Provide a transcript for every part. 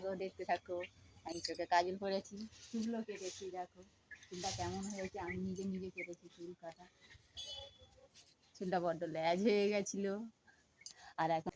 দেখো, দেখতে থাকো। আমি চোখে কাজল করেছি চুলও কেটেছি দেখো। চুলটা কেমন হয়েছে? আমি নিজে নিজে কেটেছি চুল কাটা। চুলটা বড্ড ল্যাজ হয়ে গেছিল। আর এখন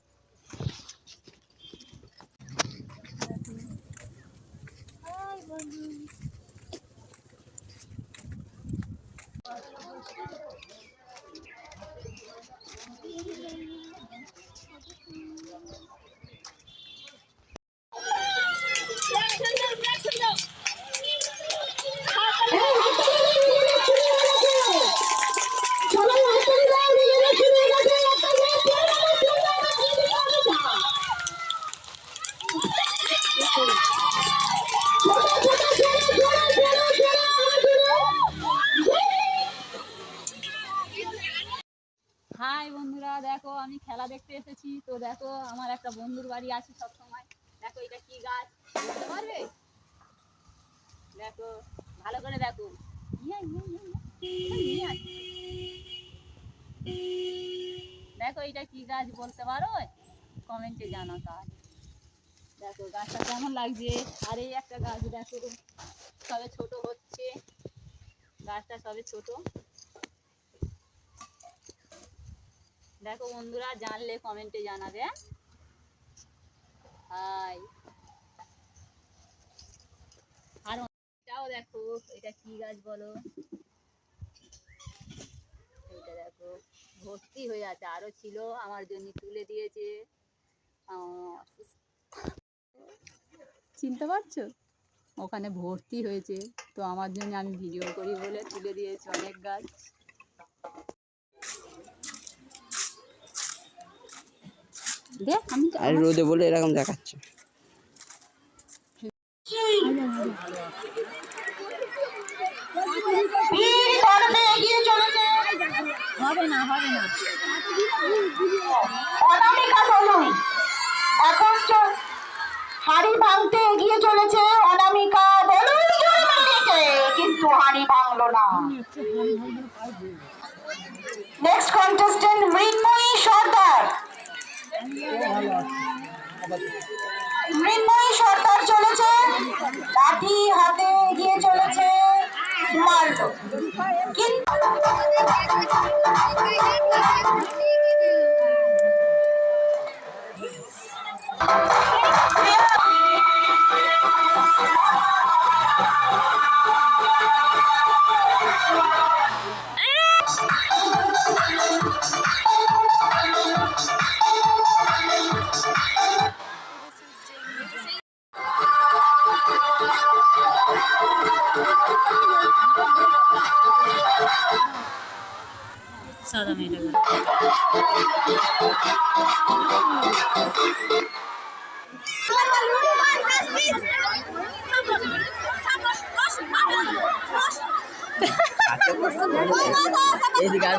হাই বন্ধুরা, দেখো আমি খেলা দেখতে এসেছি। তো দেখো, আমার একটা বন্ধুর বাড়ি আছে সব সময় দেখো এটা কি গাছ? বুঝতে পারবে? দেখো, ভালো করে দেখো। দেখো এটা কি গাছ বলতে পারো? কমেন্টে জানা তাহলে। দেখো, গাছটা কেমন লাগছে? আর এই একটা গাছ দেখো, সবে ছোট হচ্ছে। গাছটা সবে ছোট। দেখো বন্ধুরা, জানলে কমেন্টে জানাবে? হাই। আর এটাও দেখো, এটা কি গাছ বলো? এটা দেখো, ভর্তি হয়ে আছে, আরও ছিল, আমার জন্য তুলে দিয়েছে। চিনতে পারছ? ওখানে ভর্তি হয়েছে, তো আমার জন্য আমি ভিডিও করি বলে তুলে দিয়েছি অনেক গাছ। দেখ আমি আর রোদে বলে এরকম দেখাচ্ছে। বীর গর্বে এগিয়ে চলেছে হবে না হবে না অনামিকা তনু এখন চ- হাড়ি ভাঙতে এগিয়ে চলেছে অনামিকা কিন্তু হাড়ি ভাঙলো না নেক্সট কন্টেস্টেন্ট মৃন্ময়ী সর্দার মৃন্ময়ী সরকার চলেছে লাঠি হাতে এগিয়ে চলেছে মারলো কিন্তু সাদা মেয়েটা এদিকে আর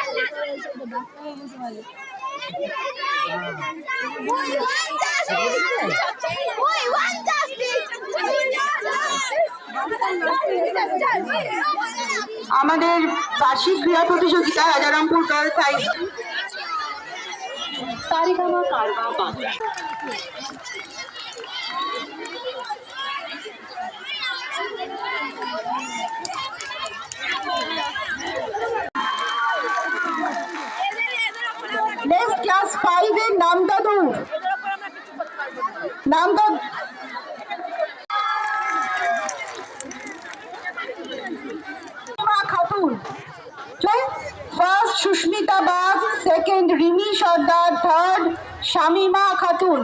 আমাদের বার্ষিক ক্রীড়া প্রতিযোগিতা রাজারামপুর গার্লস হাই কারবা দাম তো Khatun. First Susmita Bag second Rimi Sardar third Shamima Khatun.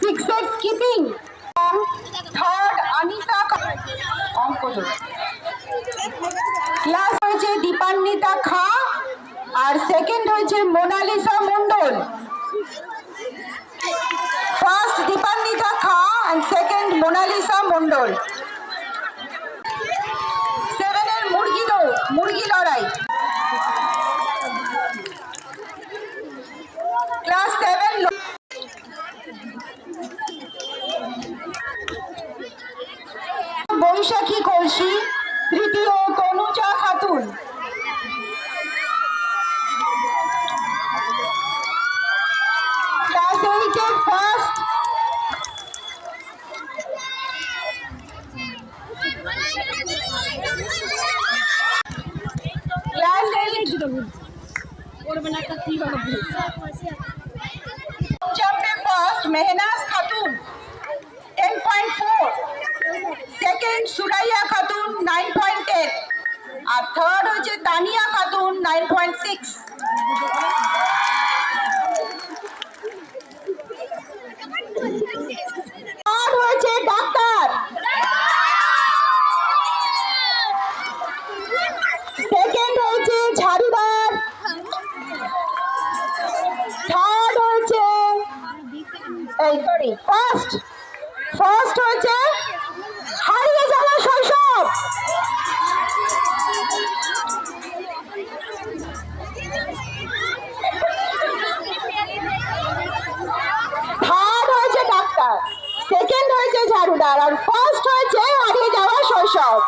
Six keeping third Anita অঙ্ক হয়েছে মোনালিসা মন্ডল। ফার্স্ট দীপান্বিতা খা অ্যান্ড সেকেন্ড মোনালিসা মন্ডল। সেভেনের মুরগি দৌড় মুরগি লড়াই। আর থার্ড হচ্ছে Tania Khatun nine point six third হয়েছে ডাক্তার সেকেন্ড হয়েছে ঝাড়ুদার থার্ড হয়েছে এই সরি ফার্স্ট ফার্স্ট হয়েছে হারিয়ে যাওয়া শৈশব। থার্ড হয়েছে ডাক্তার সেকেন্ড হয়েছে ঝাড়ুদার, আর ফার্স্ট হয়েছে হারিয়ে যাওয়া শৈশব।